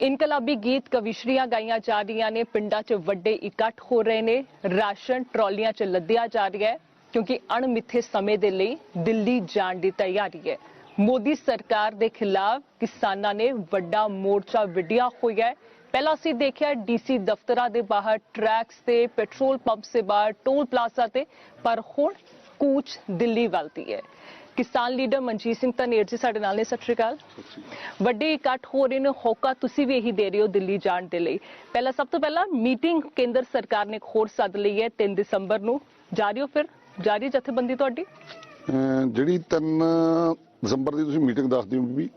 ਇਨਕਲਾਬੀ ਗੀਤ ਕਵਿਸ਼ਰੀਆਂ ਗਾਈਆਂ ਜਾ ਰਹੀਆਂ ਨੇ। ਪਿੰਡਾਂ 'ਚ ਵੱਡੇ ਇਕੱਠ ਹੋ ਰਹੇ ਨੇ। ਰਾਸ਼ਨ ਟਰਾਲੀਆਂ 'ਚ ਲੱਦਿਆ ਜਾ ਰਿਹਾ ਹੈ, ਕਿਉਂਕਿ ਅਣਮਿੱਥੇ ਸਮੇਂ ਦੇ ਲਈ ਦਿੱਲੀ ਜਾਣ ਦੀ ਤਿਆਰੀ ਹੈ। ਮੋਦੀ ਸਰਕਾਰ ਦੇ ਖਿਲਾਫ ਕਿਸਾਨਾਂ ਨੇ ਵੱਡਾ ਮੋਰਚਾ ਵਿੱਢਿਆ ਹੋਇਆ ਹੈ। ਪਹਿਲਾਂ ਅਸੀਂ ਦੇਖਿਆ ਡੀਸੀ ਦਫ਼ਤਰਾਂ ਦੇ ਬਾਹਰ ਟਰੈਕਸ ਤੇ, ਪੈਟਰੋਲ ਪੰਪਸ ਦੇ ਬਾਹਰ, ਟੋਲ ਪਲਾਜ਼ਾ ਤੇ, ਪਰ ਹੁਣ ਕੂਚ ਦਿੱਲੀ ਵੱਲ ਦੀ ਹੈ। ਕਿਸਾਨ ਲੀਡਰ ਮਨਜੀਤ ਸਿੰਘ ਧਨੇਰ ਜੀ ਸਾਡੇ ਨਾਲ ਨੇ ਸਤਿ ਸ਼੍ਰੀ ਅਕਾਲ। ਵੱਡੇ ਇਕੱਠ ਹੋ ਰਹੇ ਨੇ ਹੋਕਾ ਤੁਸੀਂ ਵੀ ਇਹੀ ਦੇ ਰਹੇ ਹੋ ਦਿੱਲੀ ਜਾਣ ਦੇ ਲਈ। ਪਹਿਲਾਂ ਸਭ ਤੋਂ ਪਹਿਲਾਂ ਮੀਟਿੰਗ ਕੇਂਦਰ ਸਰਕਾਰ ਨੇ ਇੱਕ ਹੋਰ ਸੱਦ ਲਈ ਹੈ 3 ਦਸੰਬਰ ਨੂੰ। ਜਾ ਰਹੀ ਹੋ ਫਿਰ? ਜਾਰੀ ਜਥੇਬੰਦੀ ਤੁਹਾਡੀ? ਜਿਹੜੀ 3 ਦਸੰਬਰ ਦੀ ਤੁਸੀਂ ਮੀਟਿੰਗ ਦੱਸਦੇ ਹੋ ਵੀ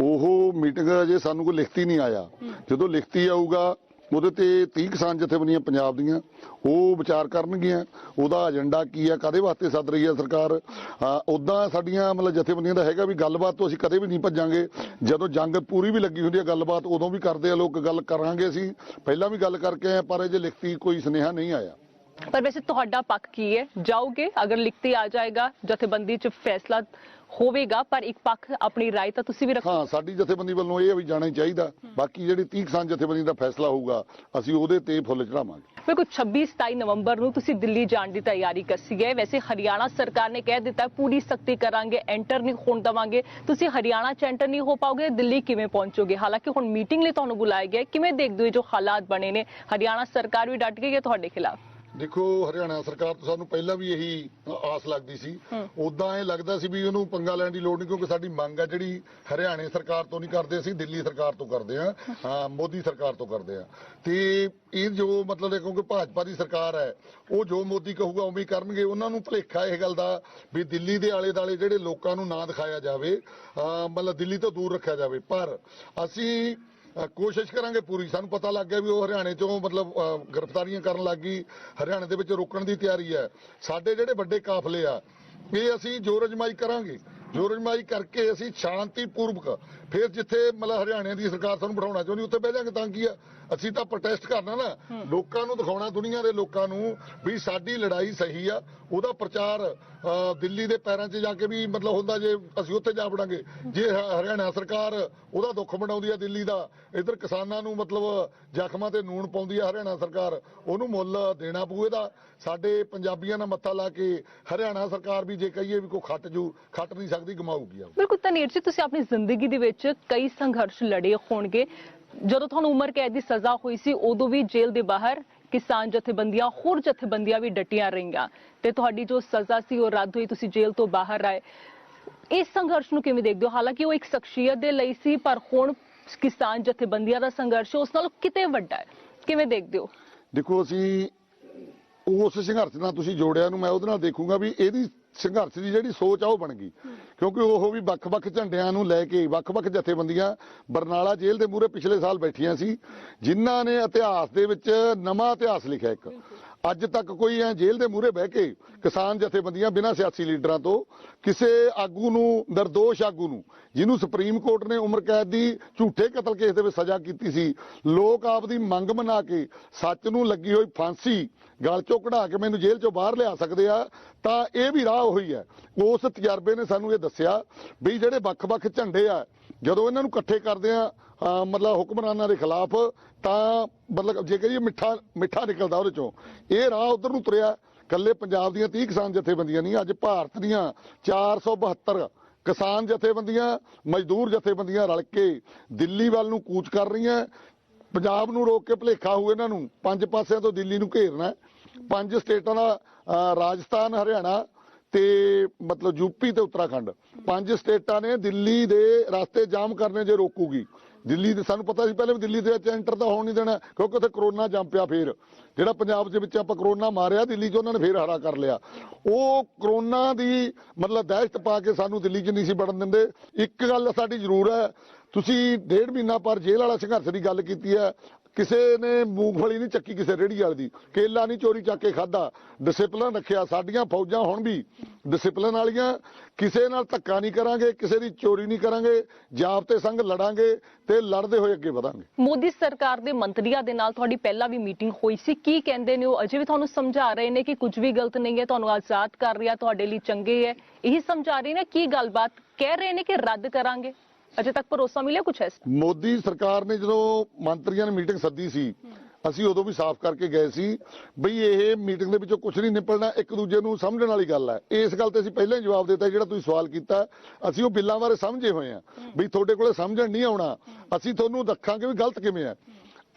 ਉਹ ਮੀਟਿੰਗ ਅਜੇ ਸਾਨੂੰ ਕੋਈ ਲਿਖਤੀ ਨਹੀਂ ਆਇਆ। ਜਦੋਂ ਲਿਖਤੀ ਆਊਗਾ ਉਹਦੇ ਤੇ 30 ਕਿਸਾਨ ਜਥੇਬੰਦੀਆਂ ਪੰਜਾਬ ਦੀਆਂ, ਉਹ ਵਿਚਾਰ ਕਰਨਗੀਆਂ, ਉਹਦਾ ਏਜੰਡਾ ਕੀ ਹੈ ਕਦੇ ਵਾਸਤੇ ਸੱਦ ਰਹੀ ਹੈ ਸਰਕਾਰ? ਉਦਾਂ ਸਾਡੀਆਂ ਮਤਲਬ ਜਥੇਬੰਦੀਆਂ ਦਾ ਹੈਗਾ ਵੀ ਗੱਲਬਾਤ ਤੋਂ ਅਸੀਂ ਕਦੇ ਵੀ ਨਹੀਂ ਭੱਜਾਂਗੇ। ਜਦੋਂ ਜੰਗ ਪੂਰੀ ਵੀ ਲੱਗੀ ਹੁੰਦੀ ਹੈ ਗੱਲਬਾਤ ਉਦੋਂ ਵੀ ਕਰਦੇ ਆ, ਲੋਕ ਗੱਲ ਕਰਾਂਗੇ ਅਸੀਂ। ਪਹਿਲਾਂ ਵੀ ਗੱਲ ਕਰਕੇ ਆਏ ਪਰ ਅਜੇ ਲਿਖਤੀ ਕੋਈ ਸੁਨੇਹਾ ਨਹੀਂ ਆਇਆ। ਪਰ ਵੈਸੇ ਤੁਹਾਡਾ ਪੱਖ ਕੀ ਹੈ ਜਾਓਗੇ ਅਗਰ ਲਿਖਤੀ ਆ ਜਾਏਗਾ ਜਥੇਬੰਦੀ 'ਚ ਫੈਸਲਾ ਹੋਵੇਗਾ ਪਰ ਇੱਕ ਪੱਖ ਆਪਣੀ رائے ਤਾਂ ਤੁਸੀਂ ਵੀ ਰੱਖੋ ਹਾਂ ਸਾਡੀ ਜਥੇਬੰਦੀ ਵੱਲੋਂ ਇਹ ਆ ਵੀ ਜਾਣਾ ਹੀ ਚਾਹੀਦਾ ਬਾਕੀ ਜਿਹੜੀ 30 ਕਿਸਾਨ ਜਥੇਬੰਦੀ ਦਾ ਫੈਸਲਾ ਹੋਊਗਾ ਅਸੀਂ ਉਹਦੇ ਤੇ ਫੁੱਲ ਚੜਾਵਾਂਗੇ ਬਿਲਕੁਲ 26 27 ਨਵੰਬਰ ਨੂੰ ਤੁਸੀਂ ਦਿੱਲੀ ਜਾਣ ਦੀ ਤਿਆਰੀ ਕੱਸੀ ਹੈ ਵੈਸੇ ਹਰਿਆਣਾ ਸਰਕਾਰ ਨੇ ਕਹਿ ਦਿੱਤਾ ਪੂਰੀ ਸਖਤੀ ਕਰਾਂਗੇ ਐਂਟਰ ਨਹੀਂ ਹੋਣ ਦਵਾਂਗੇ ਤੁਸੀਂ ਹਰਿਆਣਾ ਚ ਐਂਟਰ ਨਹੀਂ ਹੋ ਪਾਓਗੇ ਦਿੱਲੀ ਕਿਵੇਂ ਪਹੁੰਚੋਗੇ ਹਾਲਾਂਕਿ ਹੁਣ ਮੀਟਿੰਗ ਲਈ ਤੁਹਾਨੂੰ ਬੁਲਾਇਆ ਗਿਆ ਹੈ। ਕਿਵੇਂ ਦੇਖਦੇ ਹੋ ਇਹ ਜੋ ਹਾਲਾਤ ਬਣੇ ਨੇ ਹਰਿਆਣਾ ਸਰਕਾਰ ਵੀ ਡਟ ਗਈ ਹੈ ਤੁਹਾਡੇ ਖਿਲਾਫ ਦੇਖੋ ਹਰਿਆਣਾ ਸਰਕਾਰ ਤੋਂ ਸਾਨੂੰ ਪਹਿਲਾਂ ਵੀ ਇਹੀ ਆਸ ਲੱਗਦੀ ਸੀ। ਉਦਾਂ ਇਹ ਲੱਗਦਾ ਸੀ ਵੀ ਉਹਨੂੰ ਪੰਗਾ ਲੈਣ ਦੀ ਲੋੜ ਨਹੀਂ ਕਿਉਂਕਿ ਸਾਡੀ ਮੰਗ ਹੈ ਜਿਹੜੀ ਹਰਿਆਣੇ ਸਰਕਾਰ ਤੋਂ ਨਹੀਂ ਕਰਦੇ ਅਸੀਂ ਦਿੱਲੀ ਸਰਕਾਰ ਤੋਂ ਕਰਦੇ ਆ। ਹਾਂ। ਮੋਦੀ ਸਰਕਾਰ ਤੋਂ ਕਰਦੇ ਆ। ਤੇ ਇਹ ਜੋ ਮਤਲਬ ਹੈ ਕਿਉਂਕਿ ਭਾਜਪਾ ਦੀ ਸਰਕਾਰ ਹੈ ਉਹ ਜੋ ਮੋਦੀ ਕਹੂਗਾ ਉਵੇਂ ਕਰਨਗੇ। ਉਹਨਾਂ ਨੂੰ ਭੁਲੇਖਾ ਇਹ ਗੱਲ ਦਾ ਵੀ ਦਿੱਲੀ ਦੇ ਆਲੇ ਦਾਲੇ ਜਿਹੜੇ ਲੋਕਾਂ ਨੂੰ ਨਾ ਦਿਖਾਇਆ ਜਾਵੇ ਮਤਲਬ ਦਿੱਲੀ ਤੋਂ ਦੂਰ ਰੱਖਿਆ ਜਾਵੇ। ਪਰ ਅਸੀਂ ਕੋਸ਼ਿਸ਼ ਕਰਾਂਗੇ ਪੂਰੀ। ਸਾਨੂੰ ਪਤਾ ਲੱਗ ਗਿਆ ਵੀ ਉਹ ਹਰਿਆਣੇ ਚੋਂ ਮਤਲਬ ਅ, ਗ੍ਰਿਫਤਾਰੀਆਂ ਕਰਨ ਲੱਗ ਗਈ। ਹਰਿਆਣੇ ਦੇ ਵਿੱਚ ਰੋਕਣ ਦੀ ਤਿਆਰੀ ਹੈ। ਸਾਡੇ ਜਿਹੜੇ ਵੱਡੇ ਕਾਫਲੇ ਆ ਇਹ ਅਸੀਂ ਜੋਰ ਅਜਮਾਈ ਕਰਾਂਗੇ। ਜੋਰ ਅਜਮਾਈ ਕਰਕੇ ਅਸੀਂ ਸ਼ਾਂਤੀਪੂਰਵਕ ਫਿਰ ਜਿੱਥੇ ਮਤਲਬ ਹਰਿਆਣੇ ਦੀ ਸਰਕਾਰ ਸਾਨੂੰ ਬਿਠਾਉਣਾ ਚਾਹੁੰਦੀ ਉੱਥੇ ਬਹਿ ਜਾਾਂਗੇ ਤਾਂ ਕੀ ਆ? ਅਸੀਂ ਤਾਂ ਪ੍ਰੋਟੈਸਟ ਕਰਨਾ ਨਾ। ਲੋਕਾਂ ਨੂੰ ਦਿਖਾਉਣਾ ਦੁਨੀਆ ਦੇ ਲੋਕਾਂ ਨੂੰ ਵੀ ਸਾਡੀ ਲੜਾਈ ਸਹੀ ਆ। ਉਹਦਾ ਪ੍ਰਚਾਰ ਦਿੱਲੀ ਦੇ ਪੈਰਾਂ 'ਚ ਜਾ ਕੇ ਵੀ ਮਤਲਬ ਹੁੰਦਾ ਜੇ ਅਸੀਂ ਉੱਥੇ ਜਾ ਵੜਾਂਗੇ। ਜੇ ਹਰਿਆਣਾ ਸਰਕਾਰ ਉਹਦਾ ਦੁੱਖ ਮਨਾਉਂਦੀ ਆ ਦਿੱਲੀ ਦਾ ਇਧਰ ਕਿਸਾਨਾਂ ਨੂੰ ਮਤਲਬ ਜ਼ਖਮਾਂ ਤੇ ਨੂਣ ਪਾਉਂਦੀ ਆ ਹਰਿਆਣਾ ਸਰਕਾਰ ਉਹਨੂੰ ਮੁੱਲ ਦੇਣਾ ਪਊ ਇਹਦਾ। ਸਾਡੇ ਪੰਜਾਬੀਆਂ ਨਾਲ ਮੱਥਾ ਲਾ ਕੇ ਹਰਿਆਣਾ ਸਰਕਾਰ ਵੀ ਜੇ ਕਹੀਏ ਵੀ ਕੋਈ ਖੱਟ ਜੂ ਖੱਟ ਨਹੀਂ ਸਕਦੀ ਗਮਾਊਗੀ ਆ ਬਿਲਕੁਲ ਤਨੇਰ ਜੀ ਤੁਸੀਂ ਆਪਣੀ ਜ਼ਿੰਦਗੀ ਦੇ ਵਿੱਚ ਕਈ ਸੰਘਰਸ਼ ਲੜੇ ਹੋਣਗੇ। ਜਦੋਂ ਤੁਹਾਨੂੰ ਉਮਰ ਕੈਦ ਦੀ ਸਜ਼ਾ ਹੋਈ ਸੀ, ਉਦੋਂ ਵੀ ਜੇਲ੍ਹ ਦੇ ਬਾਹਰ ਕਿਸਾਨ ਜਥੇਬੰਦੀਆਂ, ਹੋਰ ਜਥੇਬੰਦੀਆਂ ਵੀ ਡਟੀਆਂ ਰਹੀਆਂ। ਤੇ ਤੁਹਾਡੀ ਜੋ ਸਜ਼ਾ ਸੀ, ਉਹ ਰੱਦ ਹੋਈ, ਤੁਸੀਂ ਜੇਲ੍ਹ ਤੋਂ ਬਾਹਰ ਆਏ। ਇਸ ਸੰਘਰਸ਼ ਨੂੰ ਕਿਵੇਂ ਦੇਖਦੇ ਹੋ? ਹਾਲਾਂਕਿ ਉਹ ਇੱਕ ਸ਼ਖਸੀਅਤ ਦੇ ਲਈ ਸੀ, ਪਰ ਹੁਣ ਕਿਸਾਨ ਜਥੇਬੰਦੀਆਂ ਦਾ ਸੰਘਰਸ਼ ਉਸ ਨਾਲੋਂ ਕਿਤੇ ਵੱਡਾ ਹੈ। ਕਿਵੇਂ ਦੇਖਦੇ ਹੋ? ਦੇਖੋ, ਅਸੀਂ ਉਸ ਸੰਘਰਸ਼ ਨਾਲ ਤੁਸੀਂ ਜੋੜਿਆ ਨੂੰ, ਮੈਂ ਉਹਦੇ ਨਾਲ ਦੇਖੂੰਗਾ ਵੀ ਇਹਦੀ ਸੰਘਰਸ਼ ਦੀ ਜਿਹੜੀ ਸੋਚ ਆ ਉਹ ਬਣ ਗਈ। ਕਿਉਂਕਿ ਉਹ ਵੀ ਵੱਖ-ਵੱਖ ਝੰਡਿਆਂ ਨੂੰ ਲੈ ਕੇ ਵੱਖ-ਵੱਖ ਜਥੇਬੰਦੀਆਂ ਬਰਨਾਲਾ ਜੇਲ੍ਹ ਦੇ ਮੂਹਰੇ ਪਿਛਲੇ ਸਾਲ ਬੈਠੀਆਂ ਸੀ, ਜਿਨ੍ਹਾਂ ਨੇ ਇਤਿਹਾਸ ਦੇ ਵਿੱਚ ਨਵਾਂ ਇਤਿਹਾਸ ਲਿਖਿਆ ਇੱਕ। ਅੱਜ ਤੱਕ ਕੋਈ ਐ ਜੇਲ੍ਹ ਦੇ ਮੂਹਰੇ ਬਹਿ ਕੇ ਕਿਸਾਨ ਜਥੇਬੰਦੀਆਂ ਬਿਨਾਂ ਸਿਆਸੀ ਲੀਡਰਾਂ ਤੋਂ ਕਿਸੇ ਆਗੂ ਨੂੰ, ਨਿਰਦੋਸ਼ ਆਗੂ ਨੂੰ, ਜਿਹਨੂੰ ਸੁਪਰੀਮ ਕੋਰਟ ਨੇ ਉਮਰ ਕੈਦ ਦੀ ਝੂਠੇ ਕਤਲ ਕੇਸ ਦੇ ਵਿੱਚ ਸਜ਼ਾ ਕੀਤੀ ਸੀ, ਲੋਕ ਆਪ ਦੀ ਮੰਗ ਮਨਾ ਕੇ ਸੱਚ ਨੂੰ ਲੱਗੀ ਹੋਈ ਫਾਂਸੀ ਗਲ ਚੋਂ ਕਢਾ ਕੇ ਮੈਨੂੰ ਜੇਲ੍ਹ ਚੋਂ ਬਾਹਰ ਲਿਆ ਸਕਦੇ ਆ, ਤਾਂ ਇਹ ਵੀ ਰਾਹ ਉਹੀ ਹੈ। ਉਸ ਤਜਰਬੇ ਨੇ ਸਾਨੂੰ ਇਹ ਦੱਸਿਆ ਵੀ ਜਿਹੜੇ ਵੱਖ-ਵੱਖ ਝੰਡੇ ਆ, ਜਦੋਂ ਇਹਨਾਂ ਨੂੰ ਇਕੱਠੇ ਕਰਦੇ ਆ ਮਤਲਬ ਹੁਕਮਰਾਨਾਂ ਦੇ ਖਿਲਾਫ ਤਾਂ ਮਤਲਬ ਜੇ ਕਹੀਏ ਮਿੱਠਾ ਮਿੱਠਾ ਨਿਕਲਦਾ ਉਹਦੇ ਚੋਂ। ਇਹ ਰਾਹ ਉਧਰ ਨੂੰ ਤੁਰਿਆ। ਕੱਲੇ ਪੰਜਾਬ ਦੀਆਂ 30 ਕਿਸਾਨ ਜਥੇਬੰਦੀਆਂ ਨਹੀਂ, ਅੱਜ ਭਾਰਤ ਦੀਆਂ 472 ਕਿਸਾਨ ਜਥੇਬੰਦੀਆਂ, ਮਜ਼ਦੂਰ ਜਥੇਬੰਦੀਆਂ ਰਲ ਕੇ ਦਿੱਲੀ ਵੱਲ ਨੂੰ ਕੂਚ ਕਰ ਰਹੀਆਂ। ਪੰਜਾਬ ਨੂੰ ਰੋਕ ਕੇ ਭਲੇਖਾ ਹੋਊ ਇਹਨਾਂ ਨੂੰ। ਪੰਜ ਪਾਸਿਆਂ ਤੋਂ ਦਿੱਲੀ ਨੂੰ ਘੇਰਨਾ ਪੰਜ ਸਟੇਟਾਂ ਦਾ ਰਾਜਸਥਾਨ, ਹਰਿਆਣਾ ਤੇ ਮਤਲਬ ਯੂਪੀ ਤੇ ਉੱਤਰਾਖੰਡ। ਪੰਜ ਸਟੇਟਾਂ ਨੇ ਦਿੱਲੀ ਦੇ ਰਸਤੇ ਜਾਮ ਕਰਨੇ ਜੇ ਰੋਕੂਗੀ। ਦਿੱਲੀ ਦੇ ਸਾਨੂੰ ਪਤਾ ਸੀ ਪਹਿਲੇ ਵੀ ਦਿੱਲੀ ਦੇ ਵਿੱਚ ਐਂਟਰ ਤਾਂ ਹੋਣ ਨਹੀਂ ਦੇਣਾ, ਕਿਉਂਕਿ ਉੱਥੇ ਕਰੋਨਾ ਜੰਮ ਪਿਆ ਫੇਰ। ਜਿਹੜਾ ਪੰਜਾਬ ਦੇ ਵਿੱਚ ਆਪਾਂ ਕਰੋਨਾ ਮਾਰਿਆ, ਦਿੱਲੀ 'ਚ ਉਹਨਾਂ ਨੇ ਫੇਰ ਹਰਾ ਕਰ ਲਿਆ। ਉਹ ਕਰੋਨਾ ਦੀ ਮਤਲਬ ਦਹਿਸ਼ਤ ਪਾ ਕੇ ਸਾਨੂੰ ਦਿੱਲੀ 'ਚ ਨਹੀਂ ਸੀ ਵੜਨ ਦਿੰਦੇ। ਇੱਕ ਗੱਲ ਸਾਡੀ ਜ਼ਰੂਰ ਹੈ, ਤੁਸੀਂ ਡੇਢ ਮਹੀਨਾ ਪਰ ਜੇਲ੍ਹ ਵਾਲਾ ਸੰਘਰਸ਼ ਦੀ ਗੱਲ ਕੀਤੀ ਹੈ। ਕਿਸੇ ਨੇ ਮੂੰਗਫਲੀ ਨਹੀਂ ਚੱਕੀ ਕਿਸੇ ਰੇੜੀ ਵਾਲੀ ਦੀ, ਕੇਲਾ ਨਹੀਂ ਚੋਰੀ ਚੱਕ ਕੇ ਖਾਦਾ ਡਿਸਪਲਿਨ ਰੱਖਿਆ, ਸਾਡੀਆਂ ਫੌਜਾਂ ਹੁਣ ਵੀ ਡਿਸਪਲਿਨ ਵਾਲੀਆਂ, ਕਿਸੇ ਨਾਲ ਧੱਕਾ ਨਹੀਂ ਕਰਾਂਗੇ, ਕਿਸੇ ਦੀ ਚੋਰੀ ਨਹੀਂ ਕਰਾਂਗੇ ਜਾਬਤੇ ਸੰਗ ਲੜਾਂਗੇ ਤੇ ਲੜਦੇ ਹੋਏ ਅੱਗੇ ਵਧਾਂਗੇ। ਮੋਦੀ ਸਰਕਾਰ ਦੇ ਮੰਤਰੀਆਂ ਦੇ ਨਾਲ ਤੁਹਾਡੀ ਪਹਿਲਾਂ ਵੀ ਮੀਟਿੰਗ ਹੋਈ ਸੀ, ਕੀ ਕਹਿੰਦੇ ਨੇ ਉਹ? ਅਜੇ ਵੀ ਤੁਹਾਨੂੰ ਸਮਝਾ ਰਹੇ ਨੇ ਕਿ ਕੁਝ ਵੀ ਗਲਤ ਨਹੀਂ ਹੈ, ਤੁਹਾਨੂੰ ਆਜ਼ਾਦ ਕਰ ਰਿਹਾ, ਤੁਹਾਡੇ ਲਈ ਚੰਗੇ ਹੈ। ਇਹੀ ਸਮਝਾ ਰਹੇ ਨੇ, ਕੀ ਗੱਲਬਾਤ? ਕਹਿ ਰਹੇ ਨੇ ਕਿ ਰੱਦ ਕਰਾਂਗੇ। ਅਜੇ ਤੱਕ ਭਰੋਸਾ ਮਿਲਿਆ ਕੁਝ ਐਸਾ ਮੋਦੀ ਸਰਕਾਰ ਨੇ ਜਦੋਂ ਮੰਤਰੀਆਂ ਨੇ ਮੀਟਿੰਗ ਸੱਦੀ ਸੀ, ਅਸੀਂ ਉਦੋਂ ਵੀ ਸਾਫ਼ ਕਰਕੇ ਗਏ ਸੀ ਬਈ ਇਹ ਮੀਟਿੰਗ ਦੇ ਵਿੱਚੋਂ ਕੁਝ ਨਹੀਂ ਨਿਕਲਣਾ ਇੱਕ ਦੂਜੇ ਨੂੰ ਸਮਝਣ ਵਾਲੀ ਗੱਲ ਹੈ। ਇਸ ਗੱਲ ਤੇ ਅਸੀਂ ਪਹਿਲਾਂ ਹੀ ਜਵਾਬ ਦਿੱਤਾ, ਜਿਹੜਾ ਤੁਸੀਂ ਸਵਾਲ ਕੀਤਾ, ਅਸੀਂ ਉਹ ਬਿੱਲਾਂ ਬਾਰੇ ਸਮਝੇ ਹੋਏ ਆ ਵੀ ਤੁਹਾਡੇ ਕੋਲੇ ਸਮਝਣ ਨਹੀਂ ਆਉਣਾ, ਅਸੀਂ ਤੁਹਾਨੂੰ ਦੱਸਾਂਗੇ ਵੀ ਗਲਤ ਕਿਵੇਂ ਹੈ।